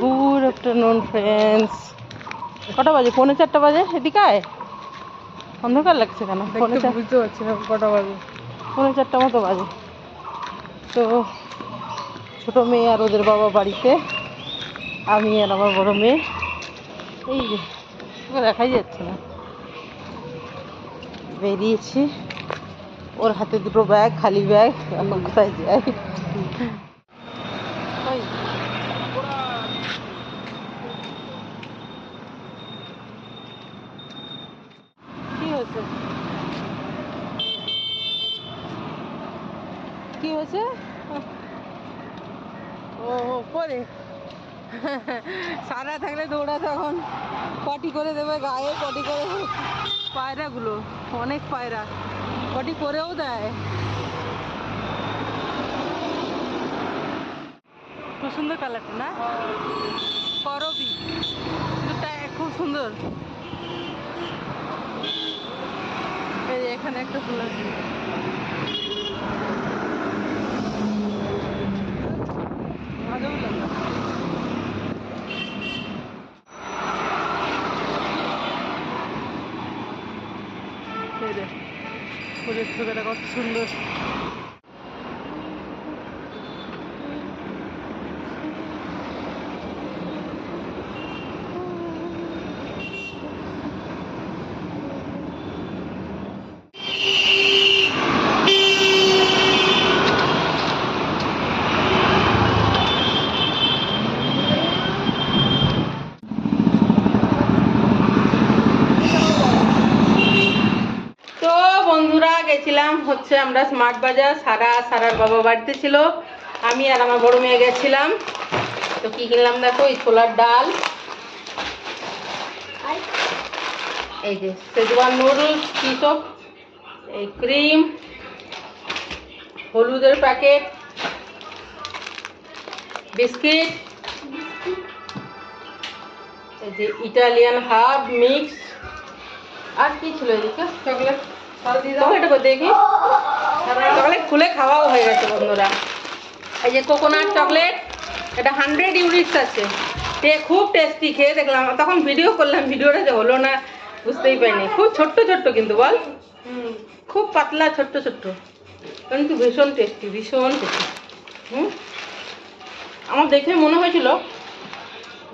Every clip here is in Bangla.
গুড আফটারনুন ফ্রেন্ডস কটা বাজে? পৌনে চারটা বাজে? এদিকে আয়। অন্ধকার লাগছে কেন? পৌনে চার বুঝতে পারছি না কটা বাজে। পৌনে চারটা মতো বাজে। তো ছোটো মেয়ে আর ওদের বাবা বাড়িতে। আমি আর আমার বড় মেয়ে। এই যে দেখাই যাচ্ছে না। বেরিয়েছি। ওর হাতে দুটো ব্যাগ খালি ব্যাগ এখন কোথায় যায় ওই কি হয়েছে কি হয়েছে? ও পরে। সারা থাকলে দৌড়া তখন। পটি করে দেবে গায়ে, পটি করে পায়রাগুলো। অনেক পায়রা। পটি করেও দেয়। খুব সুন্দর কালারটা, না? করবি। খুব সুন্দর। এখানে একটা ফুল আছে ভালো লাগল এই যে ছবিটা কত সুন্দর তো বন্ধুরা গেছিলাম হচ্ছে আমরা স্মার্ট বাজার সারা সারার বাবা বাড়িতে ছিল। আমি আর আমার বড় মেয়ে গেছিলাম। তো কি কিনলাম দেখো? এই ছোলার ডাল। এই যে সেজওয়ান নুডলস কি সব এই ক্রিম হলুদের প্যাকেট বিস্কিট এই যে ইটালিয়ান হাব মিক্স আর কি ছিল এদিকে? চকলেট চকলেট খুলে খাওয়াও হয়ে গেছে বন্ধুরা। এই যে কোকোনাট চকলেট হান্ড্রেড আছে। খুব টেস্টি খেয়ে দেখলাম। তখন ভিডিও করলাম ভিডিওটা যে হলো না, বুঝতেই পারিনি। খুব ছোট্ট ছোট্ট কিন্তু বল। খুব পাতলা, ছোট্ট ছোট্ট। কিন্তু ভীষণ টেস্টি ভীষণ টেস্টি হুম? আমার দেখে মনে হয়েছিল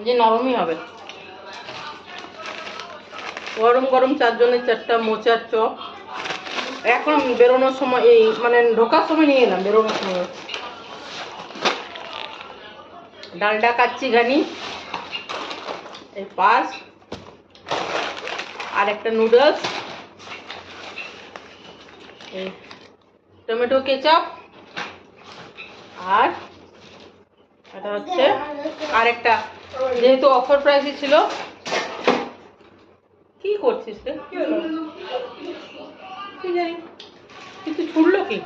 যে নরমই হবে। গরম গরম, চারজনের চারটা মোচার চপ। এখন বেরোনোর সময় এই মানে ঢোকার সময় নিয়ে এলাম, বেরোনোর সময়। ডালডা কাচ্চি ঘানি। এই পাস। আর একটা নুডলস। Tomato ketchup. আর এটা হচ্ছে আর একটা যেহেতু অফার প্রাইসে ছিল। কি করছিস কি জানি? কিছু ছুড়লো কি?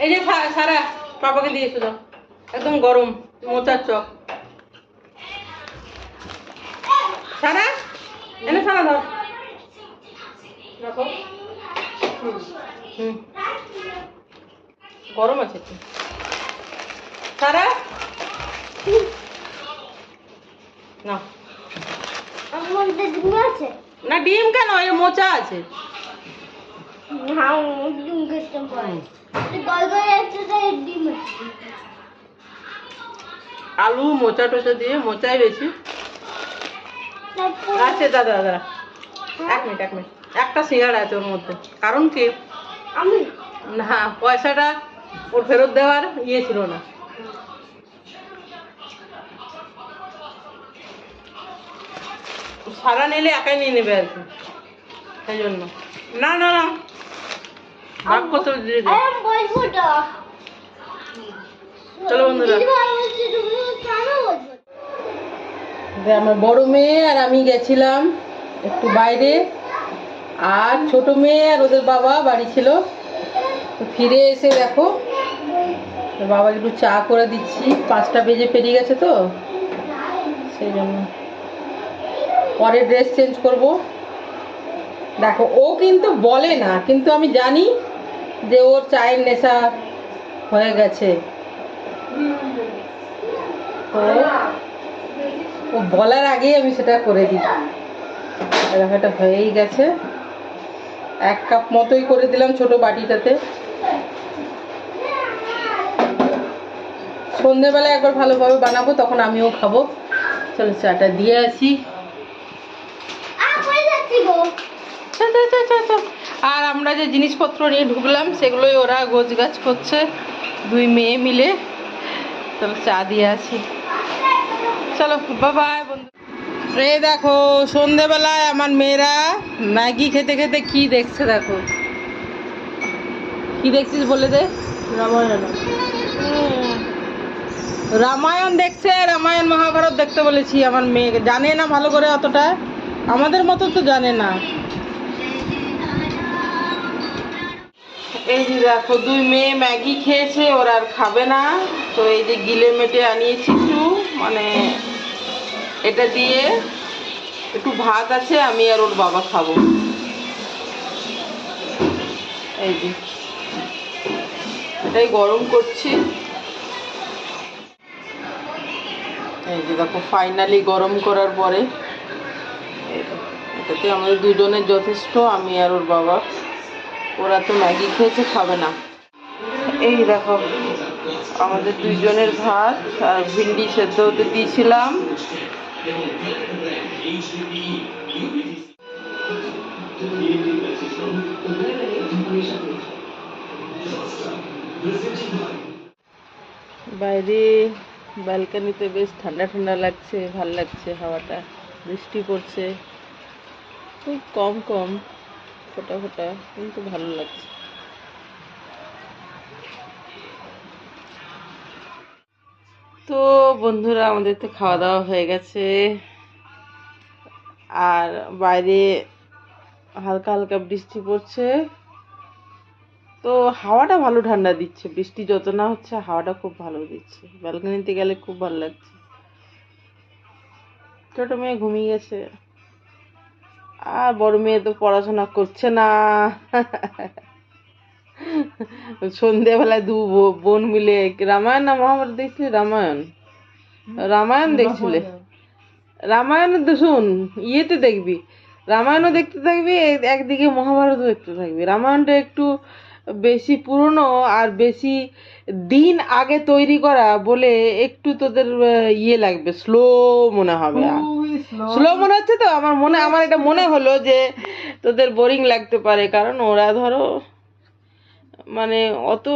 এই যে সারা, পাপাকে দিয়েছ দাও একদম গরম, মোচার চপ। সারা? এনে সারা হুম গরম আছে একটু। সারা? না আমার আছে? না ডিম কেন? এর মোচা আছে। হ্যাঁ ডিম খেতে আছে ডিম আলু মোচা টোচা দিয়ে মোচাই বেশি। আছে দাদা দাদা। এক মিনিট এক মিনিট। একটা সিঙ্গাড়া আছে ওর মধ্যে। কারণ কি? আমি? না পয়সাটা ওর ফেরত দেওয়ার ইয়ে ছিল না। সারা নিলে একাই নিয়ে নেবে আর কি। সেই জন্য। না না না। ভাগ করতে হবে ধীরে ধীরে। আরে বলব তো। চলো বন্ধুরা। আমার বড় মেয়ে আর আমি গেছিলাম একটু বাইরে। আর ছোট মেয়ে আর ওদের বাবা বাড়ি ছিল। ফিরে এসে দেখো বাবাকে একটু চা করে দিচ্ছি। পাঁচটা বেজে পেরিয়ে গেছে তো। সেই জন্য। পরে ড্রেস চেঞ্জ করব। দেখো, ও কিন্তু বলে না, কিন্তু আমি জানি যে ওর চায়ের নেশা হয়ে গেছে। ও বলার আগেই আমি সেটা করে দিই। এরকম এটা হয়েই গেছে। এক কাপ মতোই করে দিলাম ছোট বাটিটাতে। সন্ধেবেলা একবার ভালোভাবে বানাবো, তখন আমিও খাব। চলো, চাটা দিয়ে আসি আ কই যাচ্ছি গো চা, চা, চা, চা, চা। আর আমরা যে জিনিসপত্র নিয়ে ঢুকলাম সেগুলোই ওরা গোছ গাছ করছে দুই মেয়ে মিলে। চলো চা দিয়ে আছি চলো বাবাই বন্ধু। এই দেখো সন্ধেবেলায় আমার মেয়েরা ম্যাগি খেতে খেতে কি দেখছে দেখো? কি দেখছিস বলে দে? রামায়ণ। রামায়ণ দেখছে রামায়ণ মহাভারত দেখতে বলেছি আমার মেয়েকে। জানে না ভালো করে অতটা। আমাদের মতো তো জানে না। এই যে দেখো, দুই মেয়ে ম্যাগি খেয়েছে, ওরা আর খাবে না। তো এই যে গিলে মেটে আনিয়েছি একটু মানে এটা দিয়ে একটু ভাত আছে, আমি আর ওর বাবা খাব। এই যে, এটাই গরম করছি। এই যে দেখো ফাইনালি গরম করার পরে এটাতে আমাদের দুজনের যথেষ্ট, আমি আর ওর বাবা। ওরা তো ম্যাগি খেয়েছে, খাবে না। এই দেখো, আমাদের দুইজনের ভাত আর ভিন্ডি সেদ্ধ হতে দিয়েছিলাম। বাইরে ব্যালকানিতে বেশ ঠান্ডা ঠান্ডা লাগছে, ভালো লাগছে হাওয়াটা। বৃষ্টি পড়ছে। খুব কম কম ফোটা ফোটা, কিন্তু ভালো লাগছে। তো বন্ধুরা, আমাদের তো খাওয়া দাওয়া হয়ে গেছে। আর বাইরে হালকা হালকা বৃষ্টি পড়ছে। তো হাওয়াটা ভালো ঠান্ডা দিচ্ছে। বৃষ্টি যত না হচ্ছে, হাওয়াটা খুব ভালো দিচ্ছে। ব্যালকনিতে গেলে খুব ভালো লাগছে। ছোট মেয়ে ঘুমিয়ে গেছে। আর বড় মেয়ে তো পড়াশোনা করছে না। সন্ধ্যেবেলায় দু বোন মিলে রামায়ণ না মহাভারত দেখছিলে? রামায়ণ। রামায়ণ দেখছিলে? রামায়ণ তো শুন ইয়েতে দেখবি। রামায়ণও দেখতে থাকবি একদিকে মহাভারতও দেখতে থাকবি। রামায়ণটা একটু বেশি পুরনো আর বেশি দিন আগে তৈরি করা বলে একটু তোদের ইয়ে লাগবে স্লো মনে হবে স্লো মনে হচ্ছে তো? আমার মনে আমার এটা মনে হলো যে তোদের বোরিং লাগতে পারে কারণ ওরা ধরো মানে অত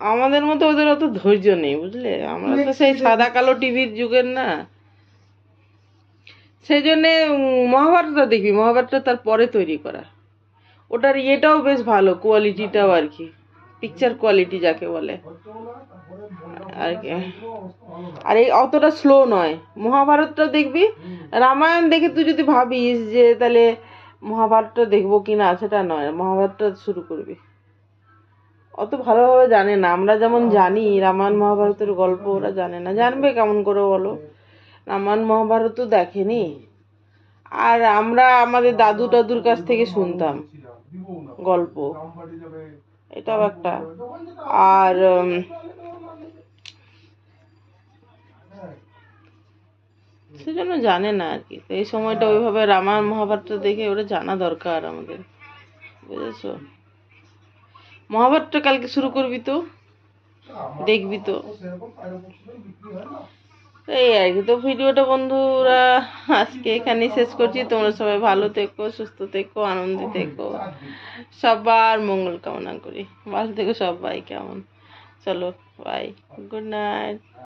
আমাদের মতো ওদের অত ধৈর্য নেই বুঝলে? আমরা তো সেই সাদা কালো টিভির যুগের না। সেই জন্যে মহাভারতটা দেখবি মহাভারতটা তার পরে তৈরি করা। ওটার ইয়েটাও বেশ ভালো কোয়ালিটিটাও আর কি। পিকচার কোয়ালিটি যাকে বলে। আর কি। আর এই অতটা স্লো নয়। মহাভারতটা দেখবি, রামায়ণ দেখে তুই যদি ভাবিস যে তাহলে মহাভারতটা দেখব কি না, সেটা নয়। মহাভারতটা শুরু করবি। অত ভালোভাবে জানে না। আমরা যেমন জানি রামায়ণ মহাভারতের গল্প, ওরা জানে না। জানবে কেমন করে বলো? রামায়ণ মহাভারত তো দেখেনি। আর আমরা আমাদের দাদু দাদুর কাছ থেকে শুনতাম। গল্প। এটাও একটা। আর উম, সেজন্য জানে না আর কি। তো এই সময়টা ওইভাবে রামায়ণ মহাভারত দেখে ওটা জানা দরকার আমাদের। বুঝেছ? মহাভারতটা কালকে শুরু করবি তো? দেখবি তো। এই আর কি। তো ভিডিওটা বন্ধুরা, আজকে এখানেই শেষ করছি। তোমরা সবাই ভালো থেকো, সুস্থ থেকো, আনন্দে থেকো। সবার মঙ্গল কামনা করি। ভালো থেকো সবাই, কেমন? চলো বাই গুড নাইট